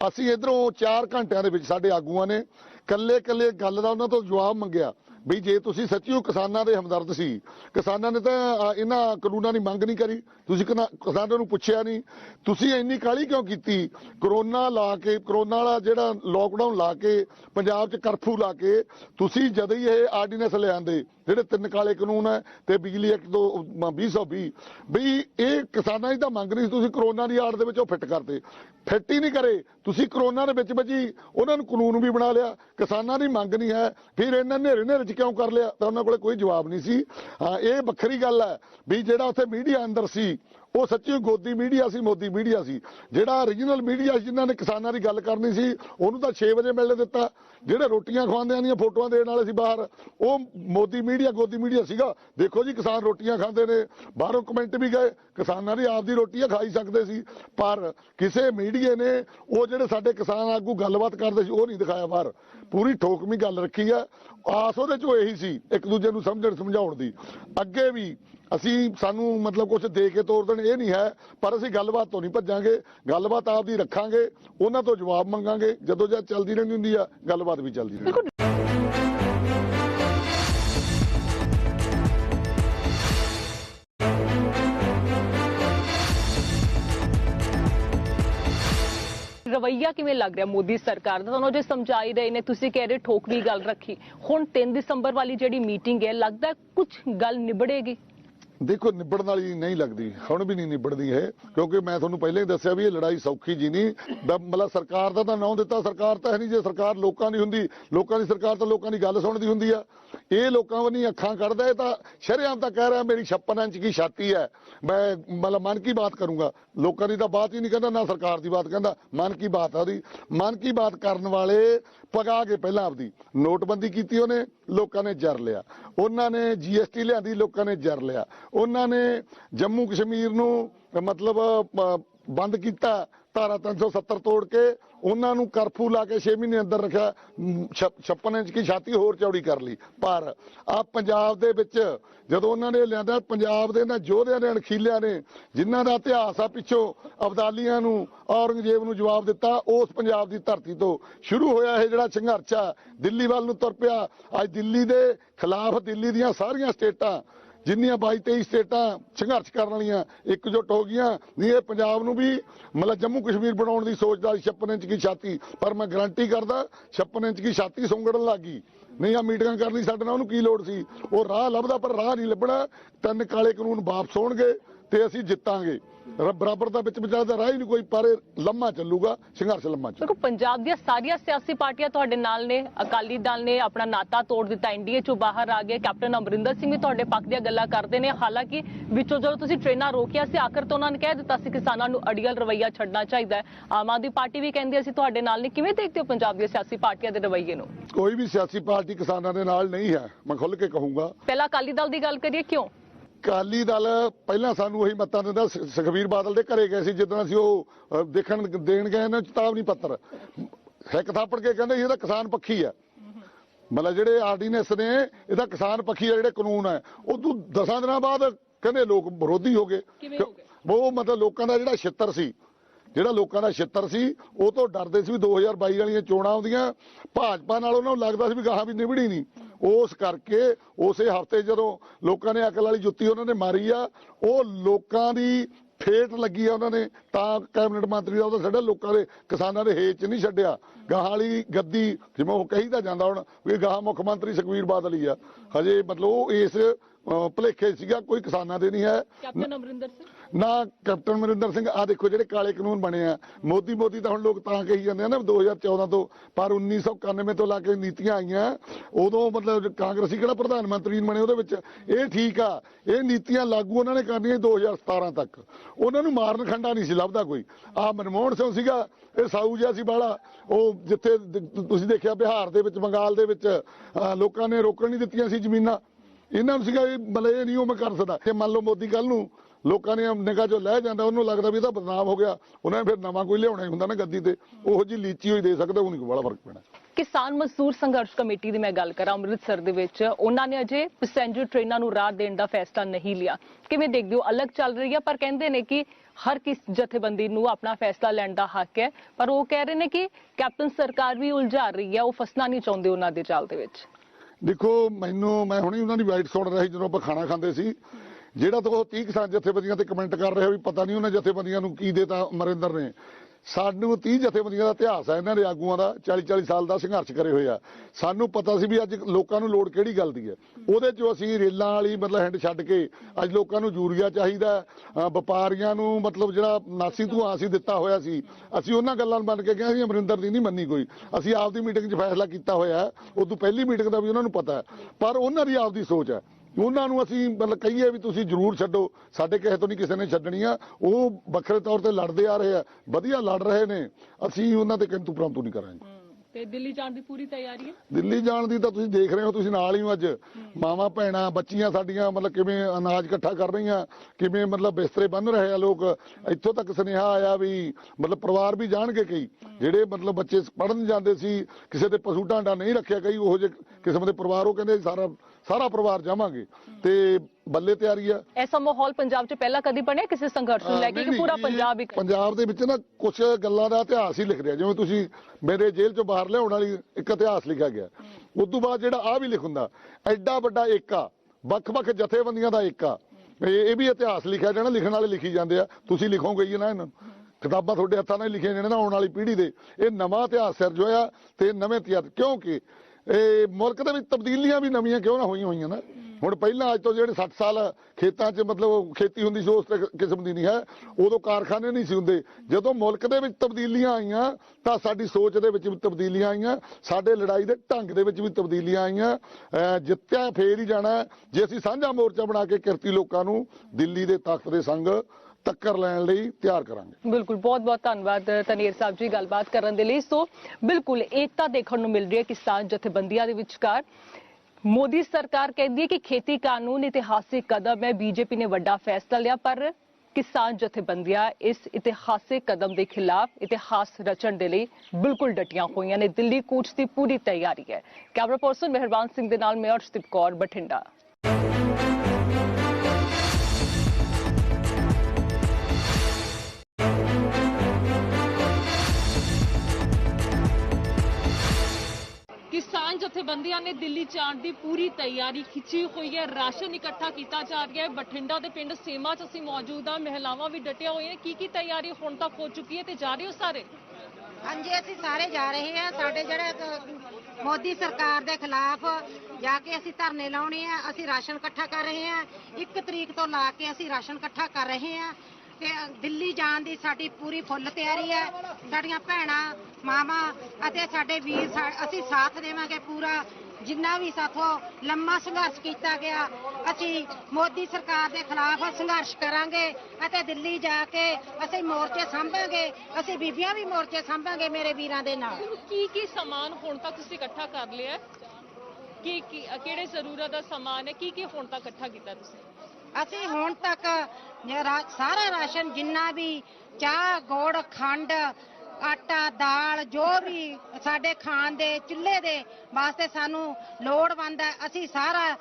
ਅਸੀਂ ਇਧਰੋਂ 4 ਘੰਟਿਆਂ ਦੇ ਵਿੱਚ ਸਾਡੇ ਆਗੂਆਂ ਨੇ ਕੱਲੇ ਕੱਲੇ ਗੱਲ ਦਾ ਉਹਨਾਂ ਤੋਂ ਜਵਾਬ ਮੰਗਿਆ। ਵੀ ਜੇ ਤੁਸੀਂ ਸੱਚੀਓ ਕਿਸਾਨਾਂ ਦੇ ਹਮਦਰਦ ਸੀ, ਕਿਸਾਨਾਂ ਨੇ ਤਾਂ ਇਹਨਾਂ ਕਾਨੂੰਨਾਂ ਦੀ ਮੰਗ ਨਹੀਂ ਕਰੀ। ਤੁਸੀਂ ਕਿਨਾ- ਕਿਸਾਨਾਂ ਨੂੰ ਪੁੱਛਿਆ ਨਹੀਂ। ਤੁਸੀਂ ਇੰਨੀ ਕਾਲੀ ਕਿਉਂ ਕੀਤੀ? ਕਰੋਨਾ ਲਾ ਕੇ, ਕਰੋਨਾ ਵਾਲਾ ਜਿਹੜਾ ਲੋਕਡਾਊਨ ਲਾ ਕੇ, ਪੰਜਾਬ 'ਚ ਕਰਫਿਊ ਲਾ ਕੇ, ਤੁਸੀਂ ਜਦ ਹੀ ਇਹ ਆਰਡੀਨੈਂਸ ਲਿਆਂਦੇ ਜਿਹੜੇ ਤਿੰਨ ਕਾਲੇ ਕਾਨੂੰਨ ਹੈ ਤੇ ਬਿਜਲੀ ਐਕਟ ਤੋਂ 2020 ਵੀ ਇਹ ਕਿਸਾਨਾਂ ਦੀ ਤਾਂ ਮੰਗ ਨਹੀਂ ਸੀ, ਤੁਸੀਂ ਕਰੋਨਾ ਦੀ ਆੜ ਦੇ ਵਿੱਚ ਉਹ ਫਿੱਟ ਕਰਦੇ। ਫਿੱਟ ਹੀ ਨਹੀਂ ਕਰੇ। ਤੁਸੀਂ ਕਰੋਨਾ ਦੇ ਵਿੱਚ ਵਿੱਚ ਉਹਨਾਂ ਨੂੰ ਕਾਨੂੰਨ ਵੀ ਬਣਾ ਲਿਆ। ਕਿਸਾਨਾਂ ਦੀ ਮੰਗ ਨਹੀਂ ਹੈ। ਫਿਰ ਇਹਨਾਂ ਨੇਰੇ ਨੇਰੇ ਚ ਕਿਉਂ ਕਰ ਲਿਆ? ਤਾਂ ਉਹਨਾਂ ਕੋਲੇ ਕੋਈ ਜਵਾਬ ਨਹੀਂ ਸੀ। ਹਾਂ, ਇਹ ਵੱਖਰੀ ਗੱਲ ਹੈ ਵੀ ਜਿਹੜਾ ਉੱਥੇ ਮੀਡੀਆ ਅੰਦਰ ਸੀ, ਉਹ ਸੱਚੀ ਗੋਦੀ ਮੀਡੀਆ ਸੀ, ਮੋਦੀ ਮੀਡੀਆ ਸੀ। ਜਿਹੜਾ ਓਰੀਜਨਲ ਮੀਡੀਆ ਜਿਨ੍ਹਾਂ ਨੇ ਕਿਸਾਨਾਂ ਦੀ ਗੱਲ ਕਰਨੀ ਸੀ, ਉਹਨੂੰ ਤਾਂ 6 ਵਜੇ ਮਿਲਣ ਦਿੱਤਾ। ਜਿਹੜੇ ਰੋਟੀਆਂ ਖਵਾਉਂਦਿਆਂ ਦੀਆਂ ਫੋਟੋਆਂ ਦੇਣ ਵਾਲੇ ਸੀ ਬਾਹਰ, ਉਹ ਮੋਦੀ ਮੀਡੀਆ, ਗੋਦੀ ਮੀਡੀਆ ਸੀਗਾ। ਦੇਖੋ ਜੀ, ਕਿਸਾਨ ਰੋਟੀਆਂ ਖਾਂਦੇ ਨੇ। ਬਾਹਰੋਂ ਕਮੈਂਟ ਵੀ ਗਏ, ਕਿਸਾਨਾਂ ਦੀ ਆਪਦੀ ਰੋਟੀਆਂ ਖਾਈ ਸਕਦੇ ਸੀ। ਪਰ ਕਿਸੇ ਮੀਡੀਆ ਨੇ ਉਹ ਜਿਹੜੇ ਸਾਡੇ ਕਿਸਾਨ ਆਗੂ ਗੱਲਬਾਤ ਕਰਦੇ ਸੀ, ਉਹ ਨਹੀਂ ਦਿਖਾਇਆ ਬਾਹਰ। ਪੂਰੀ ਠੋਕਮੀ ਗੱਲ ਰੱਖੀ ਆ। ਆਸ ਉਹਦੇ ਚੋਂ ਇਹੀ ਸੀ, ਇੱਕ ਦੂਜੇ ਨੂੰ ਸਮਝਣ, ਸਮਝਾਉਣ ਦੀ। ਅੱਗੇ ਵੀ ਅਸੀਂ ਸਾਨੂੰ ਮਤਲਬ ਕੁਝ ਦੇ ਕੇ ਤੋਰ ਦੇਣ, ਇਹ ਨਹੀਂ ਹੈ, ਪਰ ਅਸੀਂ ਗੱਲਬਾਤ ਤੋਂ ਨਹੀਂ ਭੱਜਾਂਗੇ। ਗੱਲਬਾਤ ਆਪ ਦੀ ਰੱਖਾਂਗੇ, ਉਹਨਾਂ ਤੋਂ ਜਵਾਬ ਮੰਗਾਂਗੇ। ਜਦੋਂ ਜਦ ਚੱਲਦੀ ਰਹਿੰਦੀ ਹੁੰਦੀ ਆ, ਗੱਲਬਾਤ ਵੀ ਚੱਲਦੀ ਰਹਿੰਦੀ ਰਵਈਆ ਕਿਵੇਂ ਲੱਗ ਰਿਹਾ ਮੋਦੀ ਸਰਕਾਰ ਦਾ? ਤੁਹਾਨੂੰ ਜੇ ਸਮਝਾਈ ਰਹੇ ਨੇ, ਤੁਸੀਂ ਕਹਿ ਰਹੇ ਠੋਕਰੀ ਗੱਲ ਰੱਖੀ। ਹੁਣ 3 ਦਸੰਬਰ ਵਾਲੀ ਜਿਹੜੀ ਮੀਟਿੰਗ ਹੈ, ਲੱਗਦਾ ਕੁਝ ਗੱਲ ਨਿਬੜੇਗੀ? ਦੇਖੋ, ਨਿਬੜਨ ਵਾਲੀ ਨਹੀਂ ਲੱਗਦੀ। ਹੁਣ ਵੀ ਨਹੀਂ ਨਿਬੜਦੀ ਇਹ, ਕਿਉਂਕਿ ਮੈਂ ਤੁਹਾਨੂੰ ਪਹਿਲਾਂ ਹੀ ਦੱਸਿਆ ਵੀ ਇਹ ਲੜਾਈ ਸੌਖੀ ਜੀ ਨਹੀਂ। ਮਤਲਬ ਸਰਕਾਰ ਦਾ ਤਾਂ ਨਾਂ ਦਿੱਤਾ, ਸਰਕਾਰ ਤਾਂ ਹੈ ਨਹੀਂ ਜੇ ਸਰਕਾਰ ਲੋਕਾਂ ਦੀ ਹੁੰਦੀ, ਲੋਕਾਂ ਦੀ ਸਰਕਾਰ ਤਾਂ ਲੋਕਾਂ ਦੀ ਗੱਲ ਸੁਣਦੀ ਹੁੰਦੀ ਆ। ਇਹ ਲੋਕਾਂ ਵੱਲੋਂ ਅੱਖਾਂ ਕੱਢਦਾ, ਇਹ ਤਾਂ ਸ਼ਰੇਆਮ ਤਾਂ ਕਹਿ ਰਿਹਾ, ਮੇਰੀ 56 ਇੰਚ ਦੀ ਛਾਤੀ ਹੈ। ਮੈਂ ਮਤਲਬ ਮਨ ਕੀ ਬਾਤ ਕਰੂੰਗਾ। ਲੋਕਾਂ ਦੀ ਤਾਂ ਬਾਤ ਹੀ ਨਹੀਂ ਕਹਿੰਦਾ, ਨਾ ਸਰਕਾਰ ਦੀ ਬਾਤ ਕਹਿੰਦਾ, ਮਨ ਕੀ ਬਾਤ ਆ ਉਹਦੀ। ਮਨ ਕੀ ਬਾਤ ਕਰਨ ਵਾਲੇ ਪਗਾ ਕੇ ਪਹਿਲਾਂ ਆਪਦੀ। ਨੋਟਬੰਦੀ ਕੀਤੀ ਉਹਨੇ, ਲੋਕਾਂ ਨੇ ਜਰ ਲਿਆ। ਉਹਨਾਂ ਨੇ ਜੀਐਸਟੀ ਲਿਆਂਦੀ, ਲੋਕਾਂ ਨੇ ਜਰ ਲਿਆ। ਉਹਨਾਂ ਨੇ ਜੰਮੂ ਕਸ਼ਮੀਰ ਨੂੰ ਮਤਲਬ ਬੰਦ ਕੀਤਾ, ਧਾਰਾ 370 ਤੋੜ ਕੇ, ਉਹਨਾਂ ਨੂੰ ਕਰਫਿਊ ਲਾ ਕੇ 6 ਮਹੀਨੇ ਅੰਦਰ ਰੱਖਿਆ ਛ- 56 ਇੰਚ ਦੀ ਛਾਤੀ ਹੋਰ ਚੌੜੀ ਕਰ ਲਈ। ਪਰ ਆ ਪੰਜਾਬ ਦੇ ਵਿੱਚ ਜਦੋਂ ਉਹਨਾਂ ਨੇ ਲਿਆਂਦਾ, ਪੰਜਾਬ ਦੇ ਇਹਨਾਂ ਯੋਧਿਆਂ ਨੇ, ਅਣਖੀਲਿਆਂ ਨੇ, ਜਿਨ੍ਹਾਂ ਦਾ ਇਤਿਹਾਸ ਆ ਪਿੱਛੋਂ ਅਬਦਾਲੀਆਂ ਨੂੰ, ਔਰੰਗਜ਼ੇਬ ਨੂੰ ਜਵਾਬ ਦਿੱਤਾ, ਉਸ ਪੰਜਾਬ ਦੀ ਧਰਤੀ ਤੋਂ ਸ਼ੁਰੂ ਹੋਇਆ ਇਹ ਜਿਹੜਾ ਸੰਘਰਸ਼ ਆ। ਦਿੱਲੀ ਵੱਲ ਨੂੰ ਤੁਰ ਪਿਆ। ਅੱਜ ਦਿੱਲੀ ਦੇ ਖਿਲਾਫ ਦਿੱਲੀ ਦੀਆਂ ਸਾਰੀਆਂ ਸਟੇਟਾਂ ਜਿੰਨੀਆਂ 22 23 ਸਟੇਟਾਂ ਸੰਘਰਸ਼ ਕਰਨ ਵਾਲੀਆਂ ਇਕਜੁੱਟ ਹੋ ਗਈਆਂ, ਨਹੀਂ ਇਹ ਪੰਜਾਬ ਨੂੰ ਵੀ ਮਤਲਬ ਜੰਮੂ ਕਸ਼ਮੀਰ ਬਣਾਉਣ ਦੀ ਸੋਚਦਾ 56 ਇੰਚ ਦੀ ਛਾਤੀ, ਪਰ ਮੈਂ ਗਰੰਟੀ ਕਰਦਾ 56 ਇੰਚ ਦੀ ਛਾਤੀ ਸੁੰਗੜਨ ਲੱਗੀ ਨਹੀਂ ਆ ਮੀਟਿੰਗਾਂ ਕਰਨੀ ਸਾਡੇ ਨਾਲ ਉਹਨੂੰ ਕੀ ਲੋੜ ਸੀ? ਉਹ ਰਾਹ ਲੱਭਦਾ ਪਰ ਰਾਹ ਨਹੀਂ ਲੱਭਣਾ। ਤਿੰਨ ਕਾਲੇ ਕਾਨੂੰਨ ਵਾਪਸ ਹੋਣਗੇ ਤੇ ਅਸੀਂ ਜਿੱਤਾਂਗੇ। ਬਰਾਬਰ ਦਾ ਵਿੱਚ ਵਿਚਾਰ ਦਾ ਰਾਹ ਹੀ ਨਹੀਂ ਕੋਈ ਪਰ ਲੰਮਾ ਚੱਲੂਗਾ ਸੰਘਰਸ਼ ਲੰਮਾ ਚੱਲੂਗਾ। ਦੇਖੋ ਪੰਜਾਬ ਦੀਆਂ ਸਾਰੀਆਂ ਸਿਆਸੀ ਪਾਰਟੀਆਂ ਤੁਹਾਡੇ ਨਾਲ ਨੇ ਅਕਾਲੀ ਦਲ ਨੇ ਆਪਣਾ ਨਾਤਾ ਤੋੜ ਦਿੱਤਾ ਐਨਡੀਏ ਚੋਂ ਬਾਹਰ ਆ ਗਏ ਕੈਪਟਨ ਅਮਰਿੰਦਰ ਸਿੰਘ ਵੀ ਤੁਹਾਡੇ ਪੱਖ ਦੀਆਂ ਗੱਲਾਂ ਕਰਦੇ ਨੇ। ਹਾਲਾਂਕਿ ਵਿੱਚੋਂ ਜਦੋਂ ਤੁਸੀਂ ਟ੍ਰੇਨਾਂ ਰੋਕਿਆ ਸੀ ਆਖਰ ਤੋਂ ਉਹਨਾਂ ਨੇ ਕਹਿ ਦਿੱਤਾ ਸੀ ਕਿਸਾਨਾਂ ਨੂੰ ਅੜੀਅਲ ਰਵਈਆ ਛੱਡਣਾ ਚਾਹੀਦਾ ਹੈ। ਆਮ ਆਦਮੀ ਪਾਰਟੀ ਵੀ ਕਹਿੰਦੀ ਅਸੀਂ ਤੁਹਾਡੇ ਨਾਲ ਨੇ। ਕਿਵੇਂ ਦੇਖਦੇ ਹੋ ਪੰਜਾਬ ਦੀਆਂ ਸਿਆਸੀ ਪਾਰਟੀਆਂ ਦੇ ਰਵਈਏ ਨੂੰ? ਕੋਈ ਵੀ ਸਿਆਸੀ ਪਾਰਟੀ ਕਿਸਾਨਾਂ ਦੇ ਨਾਲ ਨਹੀਂ ਹੈ ਮੈਂ ਖੁੱਲ ਕੇ ਕਹੂੰਗਾ। ਪਹਿਲਾਂ ਅਕਾਲੀ ਦਲ ਦੀ ਗੱਲ ਕਰੀਏ ਕਿਉਂ? ਅਕਾਲੀ ਦਲ ਪਹਿਲਾਂ ਸਾਨੂੰ ਉਹੀ ਮੱਤਾਂ ਦਿੰਦਾ ਸ- ਸੁਖਬੀਰ ਬਾਦਲ ਦੇ ਘਰੇ ਗਏ ਸੀ ਜਦੋਂ ਅਸੀਂ ਉਹ ਦੇਖਣ ਦੇਣ ਗਏ ਨਾ ਚੇਤਾਵਨੀ ਪੱਤਰ। ਇੱਕ ਥਾਪੜ ਕੇ ਕਹਿੰਦੇ ਇਹਦਾ ਕਿਸਾਨ ਪੱਖੀ ਆ ਮਤਲਬ ਜਿਹੜੇ ਆਰਡੀਨੈਂਸ ਨੇ ਇਹਦਾ ਕਿਸਾਨ ਪੱਖੀ ਆ ਜਿਹੜੇ ਕਾਨੂੰਨ ਹੈ ਉਹ ਤੋਂ ਦਸਾਂ ਦਿਨਾਂ ਬਾਅਦ ਕਹਿੰਦੇ ਲੋਕ ਵਿਰੋਧੀ ਹੋ ਗਏ? ਉਹ ਮਤਲਬ ਲੋਕਾਂ ਦਾ ਜਿਹੜਾ ਛਿੱਤਰ ਸੀ ਜਿਹੜਾ ਲੋਕਾਂ ਦਾ ਛਿੱਤਰ ਸੀ, ਉਹ ਤੋਂ ਡਰਦੇ ਸੀ ਵੀ 2022 ਵਾਲੀਆਂ ਚੋਣਾਂ ਆਉਂਦੀਆਂ, ਭਾਜਪਾ ਨਾਲ ਉਹਨਾਂ ਨੂੰ ਲੱਗਦਾ ਸੀ ਵੀ ਗਾਹਾਂ ਵੀ ਨਿਭੜੀ ਨਹੀਂ। ਉਸ ਕਰਕੇ ਉਸੇ ਹਫ਼ਤੇ ਜਦੋਂ ਲੋਕਾਂ ਨੇ ਅਕਲ ਵਾਲੀ ਜੁੱਤੀ ਉਹਨਾਂ ਨੇ ਮਾਰੀ ਆ, ਉਹ ਲੋਕਾਂ ਦੀ ਫੇਟ ਲੱਗੀ ਆ ਉਹਨਾਂ ਨੇ, ਤਾਂ ਕੈਬਨਿਟ ਮੰਤਰੀ ਦਾ ਉਹਦਾ ਛੱਡਿਆ ਲੋਕਾਂ ਦੇ ਕਿਸਾਨਾਂ ਦੇ ਹੇਚ 'ਚ ਨਹੀਂ ਛੱਡਿਆ। ਗਾਹਾਂ ਵਾਲੀ ਗੱਦੀ ਜਿਵੇਂ ਉਹ ਕਹੀਦਾ ਜਾਂਦਾ ਹੁਣ, ਵੀ ਗਾਹਾਂ ਮੁੱਖ ਮੰਤਰੀ ਸੁਖਬੀਰ ਬਾਦਲ ਹੀ ਆ। ਹਜੇ ਮਤਲਬ ਉਹ ਇਸ ਭੁਲੇਖੇ ਸੀਗਾ ਕੋਈ ਕਿਸਾਨਾਂ ਦੇ ਨਹੀਂ ਹੈ। ਕੈਪਟਨ ਅਮਰਿੰਦਰ ਸਿੰਘ? ਨਾ ਕੈਪਟਨ ਅਮਰਿੰਦਰ ਸਿੰਘ ਆ ਦੇਖੋ ਜਿਹੜੇ ਕਾਲੇ ਕਾਨੂੰਨ ਬਣੇ ਆ। ਮੋਦੀ ਮੋਦੀ ਤਾਂ ਹੁਣ ਲੋਕ ਤਾਂ ਕਹੀ ਜਾਂਦੇ ਆ ਨਾ 2014 ਤੋਂ ਪਰ 1991 ਤੋਂ ਲਾ ਕੇ ਨੀਤੀਆਂ ਆਈਆਂ। ਉਦੋਂ ਮਤਲਬ ਕਾਂਗਰਸੀ ਕਿਹੜਾ ਪ੍ਰਧਾਨ ਮੰਤਰੀ ਬਣੇ ਉਹਦੇ ਵਿੱਚ? ਇਹ ਠੀਕ ਆ ਇਹ ਨੀਤੀਆਂ ਲਾਗੂ ਉਹਨਾਂ ਨੇ ਕਰਨੀਆਂ 2017 ਤੱਕ। ਉਹਨਾਂ ਨੂੰ ਮਾਰਨ ਖੰਡਾ ਨਹੀਂ ਸੀ ਲੱਭਦਾ ਕੋਈ। ਆ ਮਨਮੋਹਨ ਸਿੰਘ ਸੀਗਾ ਇਹ ਸਾਊ ਜਿਹਾ ਸੀ ਬਾਲਾ ਉਹ ਜਿੱਥੇ ਤੁਸੀਂ ਦੇਖਿਆ ਬਿਹਾਰ ਦੇ ਵਿੱਚ ਬੰਗਾਲ ਦੇ ਵਿੱਚ ਲੋਕਾਂ ਨੇ ਰੋਕਣ ਨਹੀਂ ਦਿੱਤੀਆਂ ਸੀ ਜ਼ਮੀਨਾਂ। ਇਹਨਾਂ ਨੂੰ ਸੀਗਾ ਇਹ ਮਤਲਬ ਇਹ ਨਹੀਂ ਉਹ ਮੈਂ ਕਰ ਸਕਦਾ। ਜੇ ਮੰਨ ਲਓ ਮੋਦੀ ਕੱਲ ਨੂੰ ਲੋਕਾਂ ਨੇ ਨਿਗਾਹ ਚੋਂ ਲੈ ਜਾਂਦਾ, ਉਹਨੂੰ ਲੱਗਦਾ ਵੀ ਇਹ ਬਦਨਾਮ ਹੋ ਗਿਆ। ਉਹਨਾਂ ਨੇ ਫਿਰ ਨਵਾਂ ਕੋਈ ਲਿਆਉਣਾ ਹੁੰਦਾ ਨਾ ਗੱਦੀ ਤੇ। ਉਹੋ ਜੀ ਲੀਚੀ ਹੋਈ ਦੇ ਸਕਦਾ ਉਹ ਬੜਾ ਫ਼ਰਕ ਪੈਣਾ। ਕਿਸਾਨ ਮਜ਼ਦੂਰ ਸੰਘਰਸ਼ ਕਮੇਟੀ ਦੀ ਮੈਂ ਗੱਲ ਕਰਾਂ ਅੰਮ੍ਰਿਤਸਰ ਦੇ ਵਿੱਚ। ਉਹਨਾਂ ਨੇ ਅਜੇ ਪੈਸੇਂਜਰ ਟ੍ਰੇਨਾਂ ਨੂੰ ਰਾਹ ਦੇਣ ਦਾ ਫੈਸਲਾ ਨਹੀਂ ਲਿਆ। ਕਿਵੇਂ ਦੇਖਦੇ ਹੋ? ਅਲੱਗ ਚੱਲ ਰਹੀ ਹੈ ਪਰ ਕਹਿੰਦੇ ਨੇ ਕਿ ਹਰ ਕਿਸ ਜਥੇਬੰਦੀ ਨੂੰ ਆਪਣਾ ਫੈਸਲਾ ਲੈਣ ਦਾ ਹੱਕ ਹੈ। ਪਰ ਉਹ ਕਹਿ ਰਹੇ ਨੇ ਕਿ ਕੈਪਟਨ ਸਰਕਾਰ ਵੀ ਉਲਝਾ ਰਹੀ ਹੈ ਉਹ ਫਸਣਾ ਨਹੀਂ ਚਾਹੁੰਦੇ ਉਹਨਾਂ ਦੇ ਚਾਲ ਦੇ ਵਿੱਚ। ਦੇਖੋ, ਮੈਨੂੰ, ਮੈਂ ਹੁਣੀ ਉਹਨਾਂ ਦੀ ਵਾਈਟ ਸੁਣ ਰਿਹਾ ਸੀ ਜਦੋਂ ਆਪਾਂ ਖਾਣਾ ਖਾਂਦੇ ਸੀ। ਜਿਹੜਾ ਤਾਂ ਉਹ 30 ਕਿਸਾਨ ਜਥੇਬੰਦੀਆਂ ਤੇ ਕਮੈਂਟ ਕਰ ਰਿਹਾ ਵੀ ਪਤਾ ਨਹੀਂ ਉਹਨਾਂ ਜਥੇਬੰਦੀਆਂ ਨੂੰ ਕੀ ਦੇਤਾ ਅਮਰਿੰਦਰ ਨੇ। ਸਾਨੂੰ 30 ਜਥੇਬੰਦੀਆਂ ਦਾ ਇਤਿਹਾਸ ਹੈ, ਇਹਨਾਂ ਦੇ ਆਗੂਆਂ ਦਾ 40 40 ਸਾਲ ਦਾ ਸੰਘਰਸ਼ ਕਰੇ ਹੋਏ ਆ। ਸਾਨੂੰ ਪਤਾ ਸੀ ਵੀ ਅੱਜ ਲੋਕਾਂ ਨੂੰ ਲੋੜ ਕਿਹੜੀ ਗੱਲ ਦੀ ਹੈ। ਉਹਦੇ ਚੋਂ ਅਸੀਂ ਰੇਲਾਂ ਵਾਲੀ ਮਤਲਬ ਹੈਂਡ ਛੱਡ ਕੇ ਅੱਜ ਲੋਕਾਂ ਨੂੰ ਯੂਰੀਆ ਚਾਹੀਦਾ ਵਪਾਰੀਆਂ ਨੂੰ ਮਤਲਬ ਜਿਹੜਾ ਨਾਸੀ ਧੂਆਂ ਅਸੀਂ ਦਿੱਤਾ ਹੋਇਆ ਸੀ, ਅਸੀਂ ਉਹਨਾਂ ਗੱਲਾਂ ਨੂੰ ਮੰਨ ਕੇ ਕਿਹਾ ਸੀ, ਅਮਰਿੰਦਰ ਦੀ ਨਹੀਂ ਮੰਨੀ ਕੋਈ। ਅਸੀਂ ਆਪਦੀ ਮੀਟਿੰਗ 'ਚ ਫੈਸਲਾ ਕੀਤਾ ਹੋਇਆ ਉਦੋਂ ਪਹਿਲੀ ਮੀਟਿੰਗ ਦਾ ਵੀ ਉਹਨਾਂ ਨੂੰ ਪਤਾ ਪਰ ਉਹਨਾਂ ਦੀ ਆਪਦੀ ਸੋਚ ਹੈ। ਉਹਨਾਂ ਨੂੰ ਅਸੀਂ ਮਤਲਬ ਕਹੀਏ ਵੀ ਤੁਸੀਂ ਜ਼ਰੂਰ ਛੱਡੋ। ਸਾਡੇ ਕਿਸੇ ਤੋਂ ਨਹੀਂ ਕਿਸੇ ਨੇ ਛੱਡਣੀ ਆ ਉਹ ਵੱਖਰੇ ਤੌਰ ਤੇ ਲੜਦੇ ਆ ਰਹੇ ਆ। ਵਧੀਆ ਲੜ ਰਹੇ ਨੇ। ਅਸੀਂ ਉਹਨਾਂ ਤੇ ਕਿੰਤੂ ਪ੍ਰੰਤੂ ਨਹੀਂ ਕਰਾਂਗੇ। ਤੇ ਦਿੱਲੀ ਜਾਣ ਦੀ ਪੂਰੀ ਤਿਆਰੀ ਹੈ? ਦਿੱਲੀ ਜਾਣ ਦੀ ਤਾਂ ਤੁਸੀਂ ਦੇਖ ਰਹੇ ਹੋ ਤੁਸੀਂ ਨਾਲ ਹੀ ਹੋ ਅੱਜ। ਮਾਵਾਂ ਭੈਣਾਂ ਬੱਚੀਆਂ ਸਾਡੀਆਂ ਮਤਲਬ ਕਿਵੇਂ ਅਨਾਜ ਇਕੱਠਾ ਕਰ ਰਹੀਆਂ ਕਿਵੇਂ ਮਤਲਬ ਬਿਸਤਰੇ ਬੰਨ ਰਹੇ ਆ ਲੋਕ। ਇੱਥੋਂ ਤੱਕ ਸੁਨੇਹਾ ਆਇਆ ਵੀ ਮਤਲਬ ਪਰਿਵਾਰ ਵੀ ਜਾਣਗੇ ਕਈ। ਜਿਹੜੇ ਮਤਲਬ ਬੱਚੇ ਪੜਨ ਜਾਂਦੇ ਸੀ ਕਿਸੇ ਦੇ ਪਸ਼ੂ ਢਾਂਡਾ ਨਹੀਂ ਰੱਖਿਆ ਕਈ ਉਹੋ ਜਿਹੇ ਕਿਸਮ ਦੇ ਪਰਿਵਾਰ ਉਹ ਕਹਿੰਦੇ ਸਾਰਾ ਸਾਰਾ ਪਰਿਵਾਰ ਜਾਵਾਂਗੇ। ਤੇ ਬੱਲੇ ਤਿਆਰੀ ਆ। ਐਸਾ ਮਾਹੌਲ ਪੰਜਾਬ 'ਚ ਪਹਿਲਾਂ ਕਦੀ ਬਣਿਆ? ਕਿਸੇ ਸੰਘਰਸ਼ ਨੂੰ ਲੈ ਕੇ ਕਿ ਪੂਰਾ ਪੰਜਾਬ ਇੱਕ ਪੰਜਾਬ ਦੇ ਵਿੱਚ ਨਾ ਕੁਝ ਗੱਲਾਂ ਦਾ ਇਤਿਹਾਸ ਹੀ ਲਿਖ ਰਿਹਾ। ਜਿਵੇਂ ਤੁਸੀਂ ਮੇਰੇ ਜੇਲ੍ਹ ਚੋਂ ਬਾਹਰ ਲਿਆਉਣ ਵਾਲੀ ਇੱਕ ਇਤਿਹਾਸ ਲਿਖਿਆ ਗਿਆ। ਉਸ ਤੋਂ ਬਾਅਦ ਜਿਹੜਾ ਆ ਵੀ ਲਿਖ ਹੁੰਦਾ ਐਡਾ ਵੱਡਾ ਏਕਾ ਵੱਖ-ਵੱਖ ਜਥੇਬੰਦੀਆਂ ਦਾ ਏਕਾ। ਇਹ ਇਹ ਵੀ ਇਤਿਹਾਸ ਲਿਖਿਆ ਜਾਣਾ ਲਿਖਣ ਵਾਲੇ ਲਿਖੀ ਜਾਂਦੇ ਆ। ਤੁਸੀਂ ਲਿਖੋਗੇ ਹੀ ਨਾ ਇਹਨਾਂ ਨੂੰ। ਕਿਤਾਬਾਂ ਤੁਹਾਡੇ ਹੱਥਾਂ ਨਾਲ ਹੀ ਲਿਖੀਆਂ ਜਾਣੀਆਂ ਨਾ ਆਉਣ ਵਾਲੀ ਪੀੜ੍ਹੀ ਦੇ। ਇਹ ਨਵਾਂ ਇਤਿਹਾਸ ਸਿਰਜ ਹੋਇਆ ਤੇ ਨਵੇਂ ਇਤਿਹਾਸ ਕਿਉਂਕਿ ਇਹ ਮੁਲਕ ਦੇ ਵਿੱਚ ਤਬਦੀਲੀਆਂ ਵੀ ਨਵੀਆਂ ਕਿਉਂ ਨਾ ਹੋਈਆਂ ਹੋਈਆਂ ਨਾ? ਹੁਣ ਪਹਿਲਾਂ ਅੱਜ ਤੋਂ ਜਿਹੜੇ 60 ਸਾਲ ਖੇਤਾਂ 'ਚ ਮਤਲਬ ਖੇਤੀ ਹੁੰਦੀ ਸੀ, ਉਸ ਕਿਸਮ ਦੀ ਨਹੀਂ ਹੈ। ਉਦੋਂ ਕਾਰਖਾਨੇ ਨਹੀਂ ਸੀ ਹੁੰਦੇ। ਜਦੋਂ ਮੁਲਕ ਦੇ ਵਿੱਚ ਤਬਦੀਲੀਆਂ ਆਈਆਂ, ਤਾਂ ਸਾਡੀ ਸੋਚ ਦੇ ਵਿੱਚ ਵੀ ਤਬਦੀਲੀਆਂ ਆਈਆਂ। ਸਾਡੇ ਲੜਾਈ ਦੇ ਢੰਗ ਦੇ ਵਿੱਚ ਵੀ ਤਬਦੀਲੀਆਂ ਆਈਆਂ। ਜਿੱਤਿਆ ਫੇਰ ਹੀ ਜਾਣਾ ਜੇ ਅਸੀਂ ਸਾਂਝਾ ਮੋਰਚਾ ਬਣਾ ਕੇ ਕਿਰਤੀ ਲੋਕਾਂ ਨੂੰ ਦਿੱਲੀ ਦੇ ਤਖਤ ਦੇ ਸੰਗ ਟੱਕਰ ਲੈਣ ਲਈ ਤਿਆਰ ਕਰਾਂਗੇ। ਬਿਲਕੁਲ, ਬਹੁਤ ਬਹੁਤ ਧੰਨਵਾਦ ਤਨੇਰ ਸਾਹਿਬ ਜੀ ਗੱਲਬਾਤ ਕਰਨ ਦੇ ਲਈ। ਸੋ, ਬਿਲਕੁਲ ਏਕਤਾ ਦੇਖਣ ਨੂੰ ਮਿਲ ਰਹੀ ਹੈ ਕਿਸਾਨ ਜਥੇਬੰਦੀਆਂ ਦੇ ਵਿਚਕਾਰ। ਮੋਦੀ ਸਰਕਾਰ ਕਹਿੰਦੀ ਹੈ ਕਿ ਖੇਤੀ ਕਾਨੂੰਨ ਇਤਿਹਾਸਿਕ ਕਦਮ ਹੈ। ਬੀਜੇਪੀ ਨੇ ਵੱਡਾ ਫੈਸਲਾ ਲਿਆ, ਪਰ ਕਿਸਾਨ ਜਥੇਬੰਦੀਆਂ ਇਸ ਇਤਿਹਾਸਿਕ ਕਦਮ ਦੇ ਖਿਲਾਫ ਇਤਿਹਾਸ ਰਚਣ ਦੇ ਲਈ ਬਿਲਕੁਲ ਡਟੀਆਂ ਹੋਈਆਂ ਨੇ। ਦਿੱਲੀ ਕੂਚ ਦੀ ਪੂਰੀ ਤਿਆਰੀ ਹੈ। ਕੈਮਰਾ ਪਰਸਨ ਮਿਹਰਬਾਨ ਸਿੰਘ ਦੇ ਨਾਲ ਮੈਂ ਅਰਸ਼ਦੀਪ ਕੌਰ ਬਠਿੰਡਾ। ਕਿਸਾਨ ਜਥੇਬੰਦੀਆਂ ਨੇ ਦਿੱਲੀ ਜਾਣ ਦੀ ਪੂਰੀ ਤਿਆਰੀ ਖਿੱਚੀ ਹੋਈ ਹੈ। ਰਾਸ਼ਨ ਇਕੱਠਾ ਕੀਤਾ ਜਾ ਰਿਹਾ ਹੈ। ਬਠਿੰਡਾ ਦੇ ਪਿੰਡ ਸੇਮਾ 'ਚ ਅਸੀਂ ਮੌਜੂਦ ਹਾਂ। ਮਹਿਲਾਵਾਂ ਵੀ ਡਟੀਆਂ ਹੋਈਆਂ ਨੇ। ਕੀ ਕੀ ਤਿਆਰੀ ਹੁਣ ਤੱਕ ਹੋ ਚੁੱਕੀ ਹੈ ਤੇ ਜਾ ਰਹੇ ਹੋ ਸਾਰੇ? ਹਾਂਜੀ, ਅਸੀਂ ਸਾਰੇ ਜਾ ਰਹੇ ਹਾਂ। ਸਾਡੇ ਜਿਹੜੇ ਮੋਦੀ ਸਰਕਾਰ ਦੇ ਖਿਲਾਫ ਜਾ ਕੇ ਅਸੀਂ ਧਰਨੇ ਲਾਉਣੇ ਆ। ਅਸੀਂ ਰਾਸ਼ਨ ਇਕੱਠਾ ਕਰ ਰਹੇ ਹਾਂ। ਇੱਕ ਤਰੀਕ ਤੋਂ ਲਾ ਕੇ ਅਸੀਂ ਰਾਸ਼ਨ ਇਕੱਠਾ ਕਰ ਰਹੇ ਹਾਂ। ਤੇ ਦਿੱਲੀ ਜਾਣ ਦੀ ਸਾਡੀ ਪੂਰੀ ਫੁੱਲ ਤਿਆਰੀ ਹੈ। ਸਾਡੀਆਂ ਭੈਣਾਂ ਮਾਵਾਂ ਅਤੇ ਸਾਡੇ ਵੀਰ ਅਸੀਂ ਸਾਥ ਦੇਵਾਂਗੇ ਪੂਰਾ। ਜਿੰਨਾ ਵੀ ਸਾਥੋਂ ਲੰਮਾ ਸੰਘਰਸ਼ ਕੀਤਾ ਗਿਆ ਅਸੀਂ ਮੋਦੀ ਸਰਕਾਰ ਦੇ ਖਿਲਾਫ ਸੰਘਰਸ਼ ਕਰਾਂਗੇ ਅਤੇ ਦਿੱਲੀ ਜਾ ਕੇ ਅਸੀਂ ਮੋਰਚੇ ਸਾਂਭਾਂਗੇ। ਅਸੀਂ ਬੀਬੀਆਂ ਵੀ ਮੋਰਚੇ ਸਾਂਭਾਂਗੇ ਮੇਰੇ ਵੀਰਾਂ ਦੇ ਨਾਲ। ਕੀ ਕੀ ਸਮਾਨ ਹੁਣ ਤੱਕ ਤੁਸੀਂ ਇਕੱਠਾ ਕਰ ਲਿਆ? ਕੀ ਕੀ ਕਿਹੜੇ ਜ਼ਰੂਰਤ ਦਾ ਸਮਾਨ ਹੈ? ਕੀ ਕੀ ਹੁਣ ਤੱਕ ਇਕੱਠਾ ਕੀਤਾ ਤੁਸੀਂ? ਅਸੀਂ ਹੁਣ ਤੱਕ ਸਾਰਾ ਰਾਸ਼ਨ ਜਿੰਨਾ ਵੀ ਚਾਹ ਗੁੜ ਖੰਡ ਆਟਾ ਦਾਲ ਜੋ ਵੀ ਸਾਡੇ ਖਾਣ ਦੇ ਚੁੱਲ੍ਹੇ ਦੇ ਵਾਸਤੇ ਸਾਨੂੰ ਲੋੜਵੰਦ ਹੈ ਅਸੀਂ ਸਾਰਾ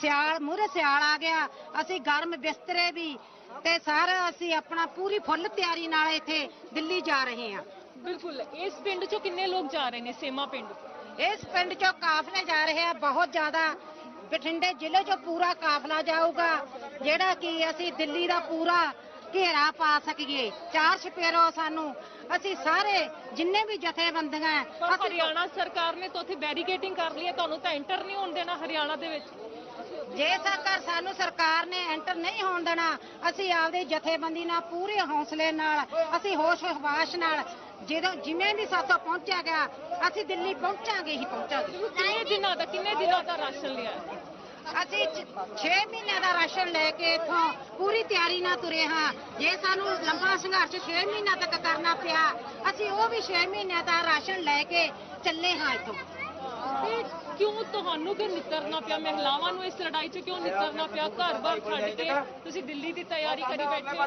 ਸਿਆਲ ਮੂਰੇ ਸਿਆਲ ਆ ਗਿਆ ਅਸੀਂ ਗਰਮ ਬਿਸਤਰੇ ਵੀ ਤੇ ਸਾਰਾ ਅਸੀਂ ਆਪਣਾ ਪੂਰੀ ਫੁੱਲ ਤਿਆਰੀ ਨਾਲ ਇੱਥੇ ਦਿੱਲੀ ਜਾ ਰਹੇ ਹਾਂ। ਬਿਲਕੁਲ ਇਸ ਪਿੰਡ ਚੋਂ ਕਿੰਨੇ ਲੋਕ ਜਾ ਰਹੇ ਨੇ ਸੇਮਾ ਪਿੰਡ? ਇਸ ਪਿੰਡ ਚੋਂ ਕਾਫਲੇ ਜਾ ਰਹੇ ਆ ਬਹੁਤ ਜ਼ਿਆਦਾ। ਬਠਿੰਡੇ ਜ਼ਿਲ੍ਹੇ ਚੋਂ ਪੂਰਾ ਕਾਫਲਾ ਜਾਊਗਾ ਜਿਹੜਾ ਕਿ ਅਸੀਂ ਦਿੱਲੀ ਦਾ ਪੂਰਾ ਘੇਰਾ ਪਾ ਸਕੀਏ। ਚਾਰ ਛਪੇਰੋ ਸਾਨੂੰ। ਅਸੀਂ ਸਾਰੇ ਜਿੰਨੇ ਵੀ ਜਥੇਬੰਦੀਆਂ ਹੈ, ਪਰ ਅਸੀਂ ਹਰਿਆਣਾ ਸਰਕਾਰ ਨੇ ਤਾਂ ਉੱਥੇ ਬੈਰੀਕੇਡਿੰਗ ਕਰ ਲਈ ਹੈ ਤੁਹਾਨੂੰ ਤਾਂ ਐਂਟਰ ਨਹੀਂ ਹੋਣ ਦੇਣਾ ਹਰਿਆਣਾ ਦੇ ਵਿੱਚ। ਜੇ ਸਰਕਾਰ ਸਾਨੂੰ ਸਰਕਾਰ ਨੇ ਐਂਟਰ ਨਹੀਂ ਹੋਣ ਦੇਣਾ ਅਸੀਂ ਆਪਦੀ ਜਥੇਬੰਦੀ ਨਾਲ ਪੂਰੇ ਹੌਸਲੇ ਨਾਲ ਅਸੀਂ ਹੋਸ਼ ਹਵਾਸ਼ ਨਾਲ ਜਦੋਂ ਜਿਵੇਂ ਵੀ ਸਾਥੋਂ ਪਹੁੰਚਿਆ ਗਿਆ ਅਸੀਂ ਦਿੱਲੀ ਪਹੁੰਚਾਂਗੇ ਹੀ ਪਹੁੰਚਾਂਗੇ। ਕਿੰਨੇ ਦਿਨਾਂ ਦਾ ਕਿੰਨੇ ਦਿਨਾਂ ਦਾ ਰਾਸ਼ਨ ਲਿਆ? ਹੈ? ਅਸੀਂ 6 ਮਹੀਨਿਆਂ ਦਾ ਰਾਸ਼ਨ ਲੈ ਕੇ ਇੱਥੋਂ ਪੂਰੀ ਤਿਆਰੀ ਨਾਲ ਤੁਰੇ ਹਾਂ। ਜੇ ਸਾਨੂੰ ਲੰਬਾ ਸੰਘਰਸ਼ 6 ਮਹੀਨਿਆਂ ਤੱਕ ਕਰਨਾ ਪਿਆ ਅਸੀਂ ਉਹ ਵੀ 6 ਮਹੀਨਿਆਂ ਦਾ ਰਾਸ਼ਨ ਲੈ ਕੇ ਚੱਲੇ ਹਾਂ ਇੱਥੋਂ। ਤੇ ਕਿਉਂ ਤੁਹਾਨੂੰ ਕਿ ਨਿਤਰਨਾ ਪਿਆ? ਮਹਿਲਾਵਾਂ ਨੂੰ ਇਸ ਲੜਾਈ 'ਚ ਕਿਉਂ ਨਿਤਰਨਾ ਪਿਆ? ਘਰ-ਬਾਰ ਛੱਡ ਕੇ ਤੁਸੀਂ ਦਿੱਲੀ ਦੀ ਤਿਆਰੀ ਕਰੀ ਬੈਠੇ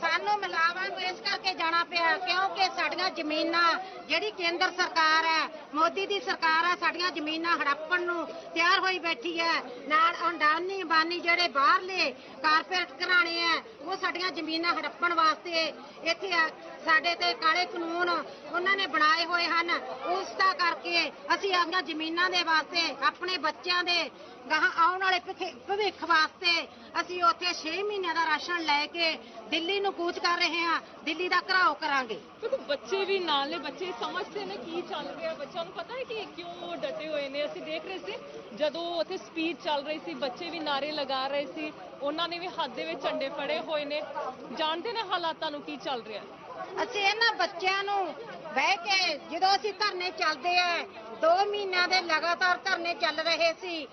ਸਾਨੂੰ ਮਿਲਾਵਾਂ ਨੂੰ ਇਸ ਕਰਕੇ ਜਾਣਾ ਪਿਆ, ਕਿਉਂਕਿ ਸਾਡੀਆਂ ਜ਼ਮੀਨਾਂ ਜਿਹੜੀ ਕੇਂਦਰ ਸਰਕਾਰ ਹੈ, ਮੋਦੀ ਦੀ ਸਰਕਾਰ ਹੈ, ਸਾਡੀਆਂ ਜ਼ਮੀਨਾਂ ਹੜੱਪਣ ਨੂੰ ਤਿਆਰ ਹੋਈ ਬੈਠੀ ਹੈ। ਨਾਲ ਅੰਡਾਨੀ ਬਾਨੀ ਜਿਹੜੇ ਬਾਹਰਲੇ ਕਾਰਪੋਰੇਟ ਘਰਾਣੇ ਹੈ, ਉਹ ਸਾਡੀਆਂ ਜ਼ਮੀਨਾਂ ਹੜੱਪਣ ਵਾਸਤੇ ਇੱਥੇ ਸਾਡੇ ਤੇ ਕਾਲੇ ਕਾਨੂੰਨ ਉਹਨਾਂ ਨੇ ਬਣਾਏ ਹੋਏ ਹਨ। ਉਸ ਦਾ ਕਰਕੇ ਅਸੀਂ ਆਪਣੀਆਂ ਜ਼ਮੀਨਾਂ ਦੇ ਵਾਸਤੇ, ਆਪਣੇ ਬੱਚਿਆਂ ਦੇ ਗਾਹਾਂ ਆਉਣ ਵਾਲੇ ਭਿਖ- ਭਵਿੱਖ ਵਾਸਤੇ ਅਸੀਂ ਉੱਥੇ 6 ਮਹੀਨਿਆਂ ਦਾ ਰਾਸ਼ਨ ਲੈ ਕੇ ਦਿੱਲੀ ਨੂੰ ਕੂਚ ਕਰ ਰਹੇ ਹਾਂ। ਦਿੱਲੀ ਦਾ ਘਰਾਓ ਕਰਾਂਗੇ। ਦੇਖੋ ਬੱਚੇ ਵੀ ਨਾਲ ਨੇ ਬੱਚੇ ਸਮਝਦੇ ਨੇ ਕੀ ਚੱਲ ਰਿਹਾ। ਬੱਚਿਆਂ ਨੂੰ ਪਤਾ ਹੈ ਕਿ ਕਿਉਂ ਡਟੇ ਹੋਏ ਨੇ। ਅਸੀਂ ਦੇਖ ਰਹੇ ਸੀ ਜਦੋਂ ਉੱਥੇ ਸਪੀਚ ਚੱਲ ਰਹੀ ਸੀ ਬੱਚੇ ਵੀ ਨਾਰੇ ਲਗਾ ਰਹੇ ਸੀ ਉਹਨਾਂ ਨੇ ਵੀ ਹੱਥ ਦੇ ਵਿੱਚ ਝੰਡੇ ਫੜੇ ਹੋਏ ਨੇ। ਜਾਣਦੇ ਨੇ ਹਾਲਾਤਾਂ ਨੂੰ ਕੀ ਚੱਲ ਰਿਹਾ ਹੈ। ਅਸੀਂ ਇਹਨਾਂ ਬੱਚਿਆਂ ਨੂੰ ਬਹਿ ਕੇ ਜਦੋਂ ਅਸੀਂ ਧਰਨੇ ਚੱਲਦੇ ਆ 2 ਮਹੀਨਿਆਂ ਦੇ ਲਗਾਤਾਰ ਧਰਨੇ ਚੱਲ ਰਹੇ ਸੀ